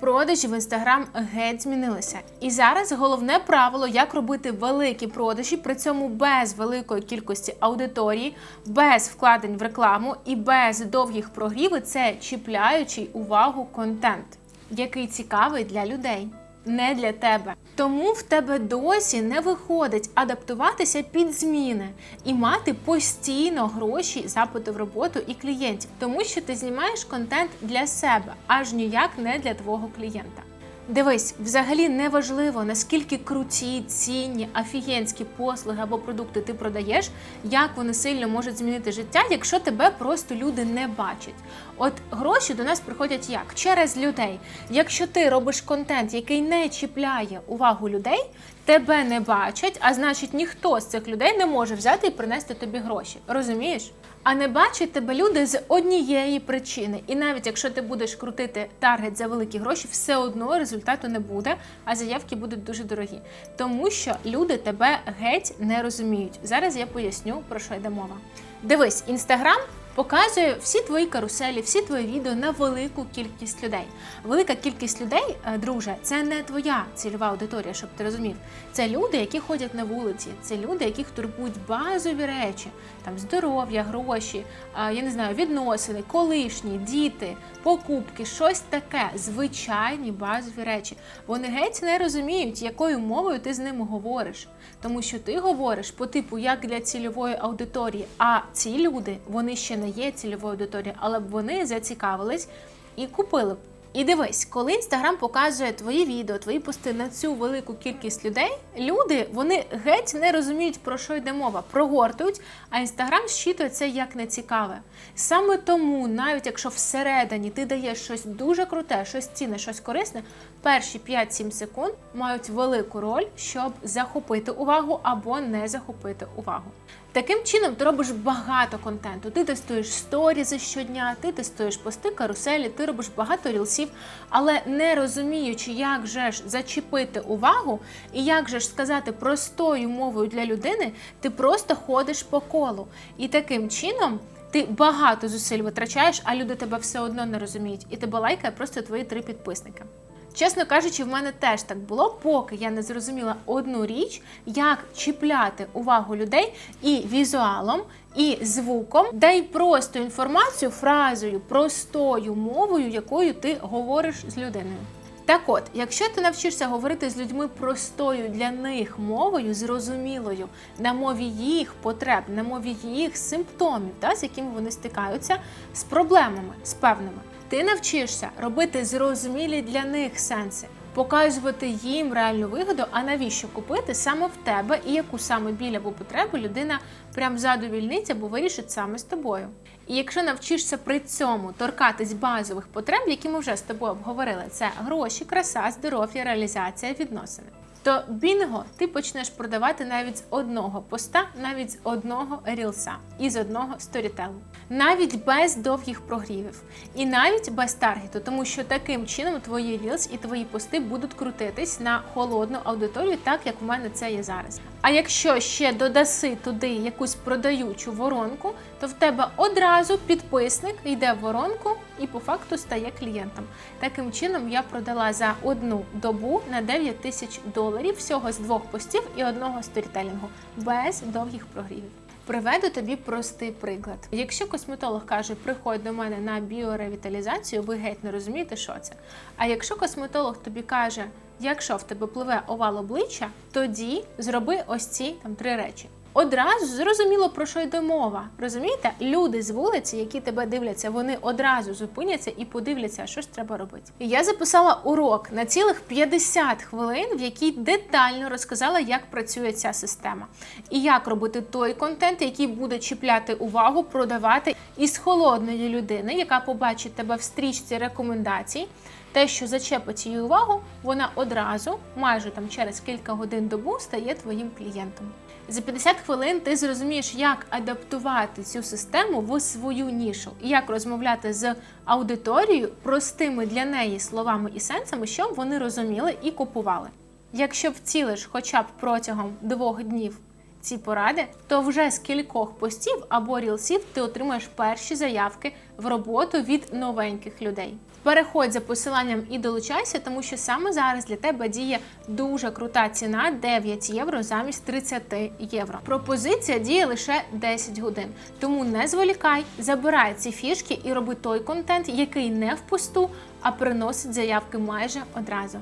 Продажі в інстаграм геть змінилися. І зараз головне правило, як робити великі продажі, при цьому без великої кількості аудиторії, без вкладень в рекламу і без довгих прогрів, це чіпляючий увагу контент, який цікавий для людей. Не для тебе. Тому в тебе досі не виходить адаптуватися під зміни і мати постійно гроші, запити в роботу і клієнтів, тому що ти знімаєш контент для себе, аж ніяк не для твого клієнта. Дивись, взагалі не важливо, наскільки круті, цінні, афієнські послуги або продукти ти продаєш, як вони сильно можуть змінити життя, якщо тебе просто люди не бачать. От гроші до нас приходять як? Через людей. Якщо ти робиш контент, який не чіпляє увагу людей, тебе не бачать, а значить ніхто з цих людей не може взяти і принести тобі гроші. Розумієш? А не бачать тебе люди з однієї причини. І навіть якщо ти будеш крутити таргет за великі гроші, все одно результату не буде, а заявки будуть дуже дорогі. Тому що люди тебе геть не розуміють. Зараз я поясню, про що йде мова. Дивись, інстаграм. Показує всі твої каруселі, всі твої відео на велику кількість людей. Велика кількість людей, е, друже, це не твоя цільова аудиторія, щоб ти розумів. Це люди, які ходять на вулиці, це люди, яких турбують базові речі, там здоров'я, гроші, е, я не знаю, відносини, колишні, діти, покупки, щось таке, звичайні базові речі. Вони геть не розуміють, якою мовою ти з ними говориш, тому що ти говориш по типу як для цільової аудиторії. А ці люди вони ще не є цільовою аудиторією, але б вони зацікавились і купили б. І дивись, коли інстаграм показує твої відео, твої пости на цю велику кількість людей, люди вони геть не розуміють, про що йде мова, прогортують, а інстаграм щитує це як нецікаве. Саме тому, навіть якщо всередині ти даєш щось дуже круте, щось цінне, щось корисне, перші 5-7 секунд мають велику роль, щоб захопити увагу або не захопити увагу. Таким чином ти робиш багато контенту. Ти тестуєш сторізи щодня, ти тестуєш пости, каруселі, ти робиш багато рілсів, але не розуміючи, як же ж зачепити увагу і як же ж сказати простою мовою для людини, ти просто ходиш по колу. І таким чином. Ти багато зусиль витрачаєш, а люди тебе все одно не розуміють, і тебе лайкає просто твої три підписники. Чесно кажучи, в мене теж так було, поки я не зрозуміла одну річ, як чіпляти увагу людей і візуалом, і звуком, да й просто інформацію фразою, простою мовою, якою ти говориш з людиною. Так от, якщо ти навчишся говорити з людьми простою для них мовою, зрозумілою, на мові їх потреб, на мові їх симптомів, та, з якими вони стикаються, з проблемами, з певними, ти навчишся робити зрозумілі для них сенси, показувати їм реальну вигоду, а навіщо купити саме в тебе і яку саме біль або потребу людина прям задовільнить або вирішить саме з тобою. І якщо навчишся при цьому торкатись базових потреб, які ми вже з тобою обговорили, це гроші, краса, здоров'я, реалізація, відносини. То бінго ти почнеш продавати навіть з одного поста, навіть з одного рілса і з одного сторітелу, навіть без довгих прогрівів, і навіть без таргету, тому що таким чином твої рілс і твої пости будуть крутитись на холодну аудиторію, так як в мене це є зараз. А якщо ще додаси туди якусь продаючу воронку, то в тебе одразу підписник йде в воронку і по факту стає клієнтом. Таким чином я продала за одну добу на 9 тисяч доларів всього з двох постів і одного сторітелінгу без довгих прогрівів. Приведу тобі простий приклад. Якщо косметолог каже, приходь до мене на біоревіталізацію, ви геть не розумієте, що це. А якщо косметолог тобі каже, якщо в тебе пливе овал обличчя, тоді зроби ось ці там три речі. Одразу зрозуміло про що йде мова. Розумієте, люди з вулиці, які тебе дивляться, вони одразу зупиняться і подивляться, що ж треба робити. Я записала урок на цілих 50 хвилин, в якій детально розказала, як працює ця система, і як робити той контент, який буде чіпляти увагу, продавати із холодної людини, яка побачить тебе в стрічці рекомендацій. Те, що зачепить її увагу, вона одразу, майже там через кілька годин добу, стає твоїм клієнтом. За 50 хвилин ти зрозумієш, як адаптувати цю систему в свою нішу, і як розмовляти з аудиторією простими для неї словами і сенсами, щоб вони розуміли і купували. Якщо вцілиш хоча б протягом двох днів ці поради, то вже з кількох постів або рілсів ти отримаєш перші заявки в роботу від новеньких людей. Переходь за посиланням і долучайся, тому що саме зараз для тебе діє дуже крута ціна 9 євро замість 30 євро. Пропозиція діє лише 10 годин. Тому не зволікай, забирай ці фішки і роби той контент, який не впусту, а приносить заявки майже одразу.